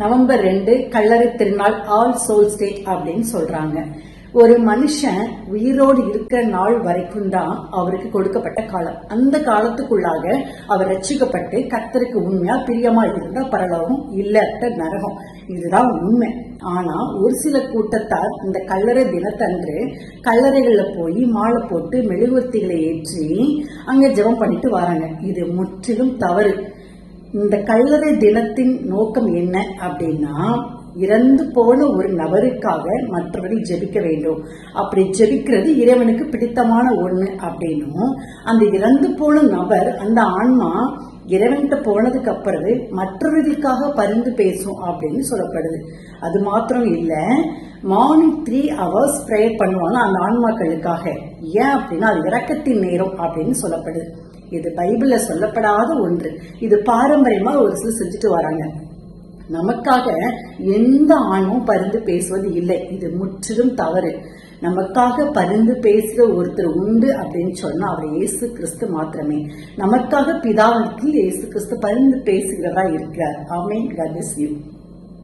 November ரெண்டு கல்லறை திருநாள் ஆல் சோல்ஸ் டே அப்படின்னு சொல்றாங்க. ஒரு மனுஷன் உயிரோடு இருக்கிற நாள் வரைக்கும் தான் அவருக்கு கொடுக்கப்பட்ட காலம். அந்த காலத்துக்குள்ளாக அவர் ரட்சிக்கப்பட்டு கத்தருக்கு உண்மையா பிரியமா இருந்தா பரலோகம் இல்லட்ட நரகம். இதுதான் உண்மை. ஆனா ஒரு சில கூட்டத்தார் இந்த கல்லறை தினத்தன்று கல்லறைகள்ல போய் மாலை போட்டு மெழுகுவர்த்திகளை ஏற்றி அங்க ஜெபம் பண்ணிட்டு வராங்க. இது முற்றிலும் தவறு. இந்த கல்லறை தினத்தின் நோக்கம் என்ன அப்படின்னா இறந்து போன ஒரு நபருக்காக மற்றவர்கள் ஜெபிக்க வேண்டும். அப்படி ஜெபிக்கிறது இறைவனுக்கு பிடித்தமான ஒண்ணு அப்படின்னும் அந்த இறந்து போன நபர் அந்த ஆன்மா இறைவன்கிட்ட போனதுக்கு அப்புறம் மற்றவர்களுக்காக பரிந்து பேசும் அப்படின்னு சொல்லப்படுது. அது மாத்திரம் இல்ல மார்னிங் த்ரீ ஹவர்ஸ் ப்ரேயர் பண்ணுவாங்க அந்த ஆன்மாக்களுக்காக. ஏன் அப்படின்னா அது இறக்கத்தின் நேரம் அப்படின்னு சொல்லப்படுது. இது பைபிள்ல சொல்லப்படாத ஒன்று. இது பாரம்பரியமா ஒரு சிலர் செஞ்சுட்டு வராங்க. நமக்காக எந்த ஆணும் பரிந்து பேசுவது இல்லை. இது முற்றிலும் தவறு. நமக்காக பரிந்து பேசுகிற ஒருத்தர் உண்டு அப்படின்னு சொன்னா அவர் இயேசு கிறிஸ்து மாத்திரமே. நமக்காக பிதாவுக்கு இயேசு கிறிஸ்து பரிந்து பேசுகிறதா இருக்கிறார். ஆமேன். Cut you